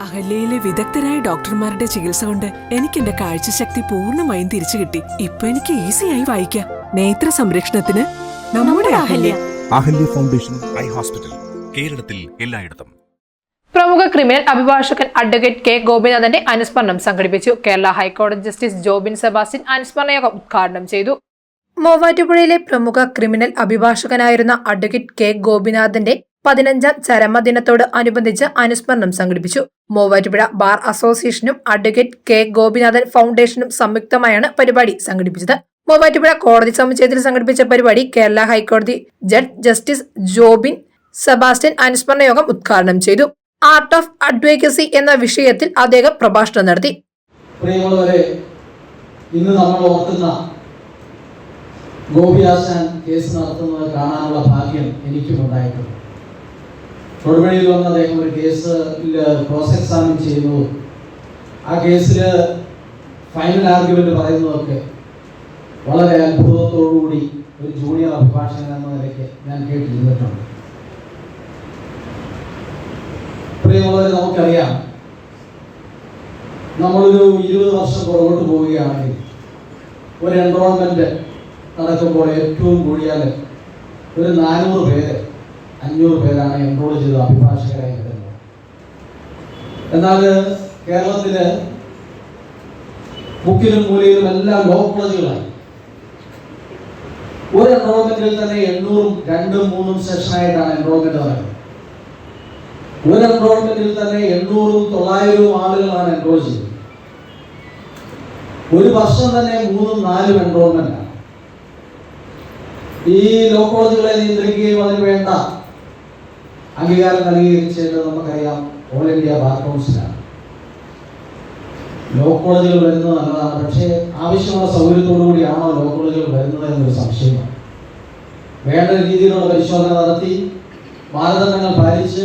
അഹല്യയിലെ വിദഗ്ധരായ ഡോക്ടർമാരുടെ ചികിത്സ കൊണ്ട് എനിക്ക് എന്റെ കാഴ്ചശക്തി പൂർണമായും തിരിച്ചു കിട്ടി. ഇപ്പൊ എനിക്ക് ഈസിയായി വായിക്കാം. നേത്ര സംരക്ഷണത്തിന് നമ്മുടെ Ahalya. Ahalya. Foundation eye hospital കേരളത്തിൽ എല്ലായിടത്തും. പ്രമുഖ ക്രിമിനൽ അഭിഭാഷകൻ അഡ്വക്കേറ്റ് കെ ഗോപിനാഥന്റെ അനുസ്മരണം സംഘടിപ്പിച്ചു. കേരള ഹൈക്കോടതി ജസ്റ്റിസ് ജോബിൻ സെബാസ്റ്റ്യൻ അനുസ്മരണ യോഗം ഉദ്ഘാടനം ചെയ്തു. മൂവാറ്റുപുഴയിലെ പ്രമുഖ ക്രിമിനൽ അഭിഭാഷകനായിരുന്ന അഡ്വക്കേറ്റ് കെ ഗോപിനാഥന്റെ പതിനഞ്ചാം ചരമദിനത്തോട് അനുബന്ധിച്ച് അനുസ്മരണം സംഘടിപ്പിച്ചു. മൂവാറ്റുപുഴ ബാർ അസോസിയേഷനും അഡ്വക്കേറ്റ് കെ ഗോപിനാഥൻ ഫൗണ്ടേഷനും സംയുക്തമായാണ് പരിപാടി സംഘടിപ്പിച്ചത്. മൂവാറ്റുപുഴ കോടതി സമുച്ചയത്തിൽ സംഘടിപ്പിച്ച പരിപാടി കേരള ഹൈക്കോടതി ജഡ്ജ് ജസ്റ്റിസ് ജോബിൻ സെബാസ്റ്റ്യൻ അനുസ്മരണ യോഗം ഉദ്ഘാടനം ചെയ്തു. ആർട്ട് ഓഫ് അഡ്വക്കസി എന്ന വിഷയത്തിൽ അദ്ദേഹം പ്രഭാഷണം നടത്തി. പ്രിയമുള്ളവരെ ഇന്ന് നമ്മൾ ഓർക്കുന്ന ഗോപിയാശാൻ കേസ് നടത്തുന്നത് കാണാനുള്ള ഭാഗ്യം എനിക്കും ഉണ്ടായിട്ടുണ്ട് തൊടുപുഴയിൽ വന്ന് അദ്ദേഹം ഒരു കേസ് ക്രോസ് എക്സാമിൻ ചെയ്യുന്നു. ആ കേസിൽ ഫൈനൽ ആർഗ്യുമെന്റ് പറയുന്നതൊക്കെ വളരെ അത്ഭുതത്തോടുകൂടി ഒരു ജൂനിയർ അഭിഭാഷകൻ എന്ന നിലയ്ക്ക് ഞാൻ കേട്ടിരുന്നിട്ടുണ്ട്. പ്രിയമുള്ളവരെ നമുക്കറിയാം നമ്മളൊരു ഇരുപത് വർഷം പുറകോട്ട് പോവുകയാണെങ്കിൽ ഒരു എൻറോൾമെന്റ് നടക്കുമ്പോൾ ഏറ്റവും കൂടിയാൽ ഒരു നാനൂറ് പേര് അഞ്ഞൂറ് പേരാണ് എൻറോൾ ചെയ്ത അഭിഭാഷകരായി വരുന്നത്. എന്നാൽ കേരളത്തിൽ മുക്കിലും മൂലയിലും എല്ലാം ലോ കോളേജുകളായി ഒരു എൻറോൾമെന്റിൽ തന്നെ എണ്ണൂറും രണ്ടും മൂന്നും സെഷനായിട്ടാണ് എൻറോൾമെന്റ് നടക്കുന്നത് ഒരു എൻറോൾമെന്റിൽ തന്നെ എണ്ണൂറും തൊള്ളായിരവും ആളുകളാണ് എൻറോൾ ചെയ്തത് ഒരു വർഷം തന്നെ മൂന്നും നാലും എൻറോൾമെന്റ് ആണ്. ഈ ലോ കോളേജുകളെ നിയന്ത്രിക്കുകയും അതിന് വേണ്ട അംഗീകാരം നൽകിയിരിച്ചത് നമുക്കറിയാം ഓൾ ഇന്ത്യ ബാർ കൗൺസിലാണ് ലോ കോളേജുകൾ വരുന്നത് നല്ലതാണ്. പക്ഷേ ആവശ്യമുള്ള സൗകര്യത്തോടു കൂടിയാണോ ലോ കോളേജുകൾ വരുന്നത് എന്നൊരു സംശയമാണ് വേണ്ട രീതിയിലുള്ള പരിശോധന നടത്തി മാനദണ്ഡങ്ങൾ പാലിച്ച്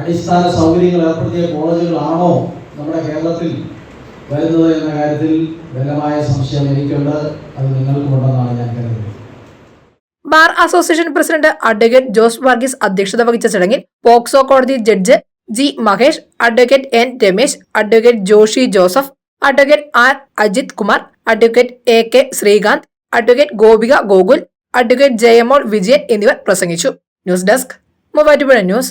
അടിസ്ഥാന സൗകര്യങ്ങൾ ഏർപ്പെടുത്തിയ കോളേജുകളാണോ നമ്മുടെ കേരളത്തിൽ വരുന്നത് എന്ന കാര്യത്തിൽ ബലമായ സംശയം എനിക്കുണ്ട്. അത് നിങ്ങൾക്കുണ്ടെന്നാണ് ഞാൻ കരുതുന്നത്. Bar association president advocate Jose Varghese അധ്യക്ഷത വഹിച്ച ചടങ്ങിൽ പോക്സോ കോടതി judge G Mahesh advocate N Ramesh advocate Joshi Joseph advocate R Ajith Kumar advocate A K Sreekanth advocate Gopika Gokul advocate Jayamol Vijayan എന്നിവർ പ്രസംഗിച്ചു. News desk Muvattupuzha news.